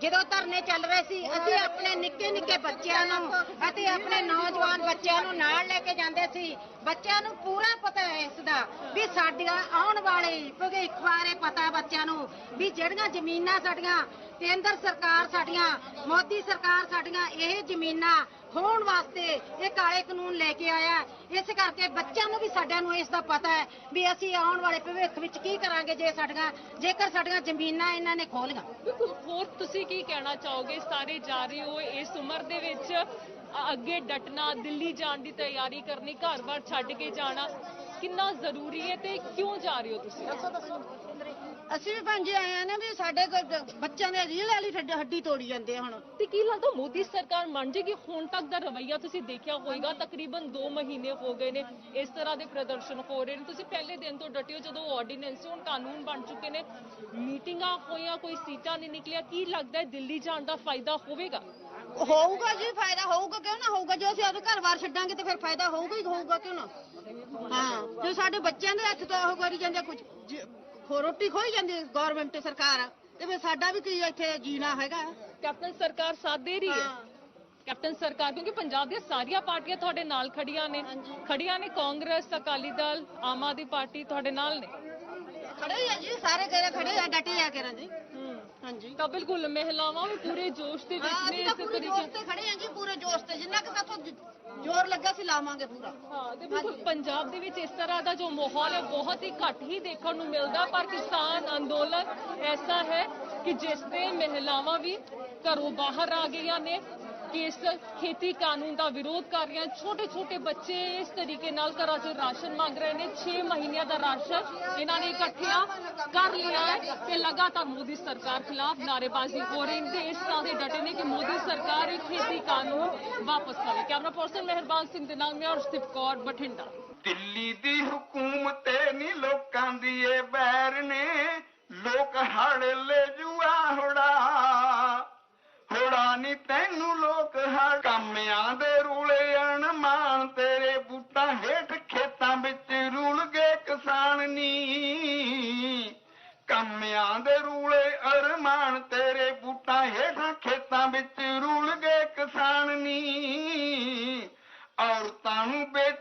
ਜਦੋਂ ਧਰਨੇ ਚੱਲ ਰਹੇ ਸੀ, ਅਸੀਂ ਆਪਣੇ ਨਿੱਕੇ ਨਿੱਕੇ ਬੱਚਿਆਂ ਨੂੰ ਅਤੇ ਆਪਣੇ ਨੌਜਵਾਨ ਬੱਚਿਆਂ ਨੂੰ ਨਾਲ ਲੈ ਕੇ ਜਾਂਦੇ ਸੀ। ਬੱਚਿਆਂ ਨੂੰ ਪੂਰਾ ਪਤਾ ਹੈ ਇਸ ਦਾ ਵੀ ਸਾਡੀਆਂ ਆਉਣ ਵਾਲੇ ਭਵਿੱਖ ਬਾਰੇ ਪਤਾ ਬੱਚਿਆਂ ਨੂੰ ਵੀ ਜਿਹੜੀਆਂ ਜ਼ਮੀਨਾਂ ਸਾਡੀਆਂ ਕੇਂਦਰ ਸਰਕਾਰ ਸਾਡੀਆਂ ਮੋਦੀ ਸਰਕਾਰ ਸਾਡੀਆਂ ਇਹ ਜ਼ਮੀਨਾਂ ਹੋਣ ਵਾਸਤੇ ਇਹ ਕਾਲੇ ਕਾਨੂੰਨ ਲੈ ਕੇ ਆਇਆ। ਇਸ ਕਰਕੇ ਬੱਚਿਆਂ ਨੂੰ ਵੀ ਸਾਡਿਆਂ ਨੂੰ ਇਸ ਦਾ ਪਤਾ ਹੈ ਵੀ ਅਸੀਂ ਆਉਣ ਵਾਲੇ ਭਵਿੱਖ ਵਿੱਚ ਕੀ ਕਰਾਂਗੇ ਜੇ ਸਾਡੀਆਂ ਜੇਕਰ ਸਾਡੀਆਂ ਜ਼ਮੀਨਾਂ ਇਹਨਾਂ ਨੇ ਖੋਲੀਆਂ। ਬਿਲਕੁਲ ਹੋਰ ਤੁਸੀਂ ਕੀ ਕਹਿਣਾ ਚਾਹੋਗੇ? ਸਾਰੇ ਜਾ ਰਹੇ ਹੋ ਇਸ ਉਮਰ ਦੇ ਵਿੱਚ ਅੱਗੇ ਡਟਣਾ ਦਿੱਲੀ ਜਾਣ ਦੀ ਤਿਆਰੀ ਕਰਨੀ ਘਰ-ਬਾਰ ਛੱਡ ਕੇ ਜਾਣਾ ਕਿੰਨਾ ਜ਼ਰੂਰੀ ਹੈ ਤੇ ਕਿਉਂ ਜਾ ਰਹੇ ਹੋ ਤੁਸੀਂ? ਅਸੀਂ ਵੀ ਪੰਜ ਆਏ ਆ ਨਾ ਵੀ ਸਾਡੇ ਬੱਚਿਆਂ ਦੇ ਰੀਲ ਵਾਲੀ ਹੱਡੀ ਤੋੜੀ ਜਾਂਦੇ ਹੁਣ। ਤੇ ਕੀ ਲੱਗਦਾ ਮੋਦੀ ਸਰਕਾਰ ਮੰਨ ਜੇਗੀ ਹੁਣ ਤੱਕ ਦਾ ਰਵੱਈਆ ਤੁਸੀਂ ਦੇਖਿਆ ਹੋਵੇਗਾ ਤਕਰੀਬਨ 2 ਮਹੀਨੇ ਹੋ ਗਏ ਨੇ ਇਸ ਤਰ੍ਹਾਂ ਦੇ ਪ੍ਰਦਰਸ਼ਨ ਹੋ ਰਹੇ ਨੇ। ਤੁਸੀਂ ਪਹਿਲੇ ਦਿਨ ਤੋਂ ਡਟੇ ਹੋ ਜਦੋਂ ਆਰਡੀਨੈਂਸ ਹੁਣ ਕਾਨੂੰਨ ਬਣ ਚੁੱਕੇ ਨੇ। ਮੀਟਿੰਗਾਂ ਹੋਈਆਂ ਕੋਈ ਸੀਟਾਂ ਨਹੀਂ ਨਿਕਲਿਆ। ਕੀ ਲੱਗਦਾ ਹੈ ਦਿੱਲੀ ਜਾਣ ਦਾ ਫਾਇਦਾ ਹੋਵੇਗਾ? ਹੋਊਗਾ ਜੀ ਫਾਇਦਾ ਹੋਊਗਾ ਕਿਉਂ ਨਾ? ਹੋਊਗਾ ਜੇ ਅਸੀਂ ਆਪਦੇ ਘਰ-ਬਾਰ ਛੱਡਾਂਗੇ ਤੇ ਫਿਰ ਫਾਇਦਾ ਹੋਊਗਾ ਹੀ ਹੋਊਗਾ ਕਿਉਂ ਨਾ? ਹਾਂ ਜੇ ਸਾਡੇ ਬੱਚਿਆਂ ਦੇ ਹੱਥ ਤੋਂ ਉਹ ਕਰੀ ਜਾਂਦੇ ਕੁਝ ਖੋ ਰੋਟੀ ਖੋਈ ਜਾਂਦੀ ਗਵਰਨਮੈਂਟ ਸਰਕਾਰ। ਤੇ ਫਿਰ ਸਾਡਾ ਵੀ ਕੀ ਇੱਥੇ ਜੀਣਾ ਹੈਗਾ। ਕੈਪਟਨ ਸਰਕਾਰ ਸਾਥ ਦੇ ਰਹੀ ਹੈ? ਹਾਂ। ਕੈਪਟਨ ਸਰਕਾਰ ਕਿਉਂਕਿ ਪੰਜਾਬ ਦੀਆਂ ਸਾਰੀਆਂ ਪਾਰਟੀਆਂ ਤੁਹਾਡੇ ਨਾਲ ਖੜੀਆਂ ਨੇ। ਖੜੀਆਂ ਨੇ ਕਾਂਗਰਸ ਅਕਾਲੀ ਦਲ ਆਮ ਆਦਮੀ ਪਾਰਟੀ ਤੁਹਾਡੇ ਨਾਲ ਨੇ। ਖੜੇ ਹੀ ਆ ਜੀ ਸਾਰੇ ਕਿਹੜੇ ਖੜੇ ਆ ਡਟੇ ਆ ਕਿਰਨ ਜੀ। ਹਾਂਜੀ। ਤਾਂ ਬਿਲਕੁਲ ਮਹਿਲਾਵਾਂ ਵੀ ਪੂਰੇ ਜੋਸ਼ ਦੇ ਵਿੱਚ ਹਾਂ ਨੇ ਅਸੀਂ ਇਸ ਤਰੀਕੇ ਤੇ ਖੜੇ ਆ ਜੀ ਪੂਰੇ ਜੋਸ਼ ਤੇ। ਜਿੰਨਾ ਕਿ ਸਾਥੋਂ ਜ- ਜ਼ੋਰ ਲੱਗਾ ਸੀ ਲਾਵਾਂਗੇ ਪੂਰਾ। ਹਾਂ ਤੇ ਬਿਲਕੁਲ ਪੰਜਾਬ ਦੇ ਵਿੱਚ ਇਸ ਤਰ੍ਹਾਂ ਦਾ ਜੋ ਮਾਹੌਲ ਹੈ ਬਹੁਤ ਹੀ ਘੱਟ ਹੀ ਦੇਖਣ ਨੂੰ ਮਿਲਦਾ। ਪਰ ਕਿਸਾਨ ਅੰਦੋਲਨ ਐਸਾ ਹੈ ਕਿ ਜਿਸ ਤੇ ਮਹਿਲਾਵਾਂ ਵੀ ਘਰੋਂ ਬਾਹਰ ਆ ਗਈਆਂ ਨੇ। ਕਿ ਇਸ ਖੇਤੀ ਕਾਨੂੰਨ ਦਾ ਵਿਰੋਧ ਕਰ ਰਹੀਆਂ ਛੋਟੇ ਛੋਟੇ ਬੱਚੇ ਇਸ ਤਰੀਕੇ ਨਾਲ ਘਰਾਂ 'ਚ ਰਾਸ਼ਨ ਮੰਗ ਰਹੇ ਨੇ। 6 ਮਹੀਨਿਆਂ ਦਾ ਰਾਸ਼ਨ ਇਹਨਾਂ ਨੇ ਇਕੱਠਿਆ ਕਰ ਲਿਆ ਹੈ ਤੇ ਲਗਾਤਾਰ ਮੋਦੀ ਸਰਕਾਰ ਖਿਲਾਫ ਨਾਅਰੇਬਾਜ਼ੀ ਹੋ ਰਹੀ ਹੈ। ਇਸ ਤਰ੍ਹਾਂ ਦੇ ਡਟੇ ਨੇ ਕਿ ਮੋਦੀ ਸਰਕਾਰ ਇਹ ਖੇਤੀ ਕਾਨੂੰਨ ਵਾਪਸ ਲਵੇ ਕੈਮਰਾ ਪਰਸਨ ਮਹਿਰਬਾਨ ਸਿੰਘ ਦੇ ਨਾਲ ਮੈਂ ਅਰਸ਼ਦੀਪ ਕੌਰ ਬਠਿੰਡਾ। ਦਿੱਲੀ ਦੀ ਹਕੂਮਤ ਨਹੀਂ ਲੋਕਾਂ ਦੀ ਏ ਬੈਰ ਨੇ। ਲੋਕ ਹੜ ਲੈ ਜੂਆ ਹੋੜਾ। ਹੋੜਾ ਨਹੀਂ ਤੈਨੂੰ ਲੋਕ ਹੜ ਕੰਮਿਆਂ ਦੇ ਰੂਲੇ ਅਣਮਾਨ। ਤੇਰੇ ਬੂਟਾਂ ਹੇਠ ਖੇਤਾਂ ਵਿੱਚ ਰੂਲ ਗਏ ਕਿਸਾਨ ਨੀ। ਕੰਮਿਆਂ ਦੇ ਰੂਲੇ ਅਰਮਾਨ ਤੇਰੇ ਬੂਟਾਂ ਹੇਠਾਂ ਖੇਤਾਂ ਵਿੱਚ ਰੂਲ ਗਏ ਕਿਸਾਨ ਨੀ। ਔਰਤਾਂ ਨੂੰ ਵੇਚਿਆ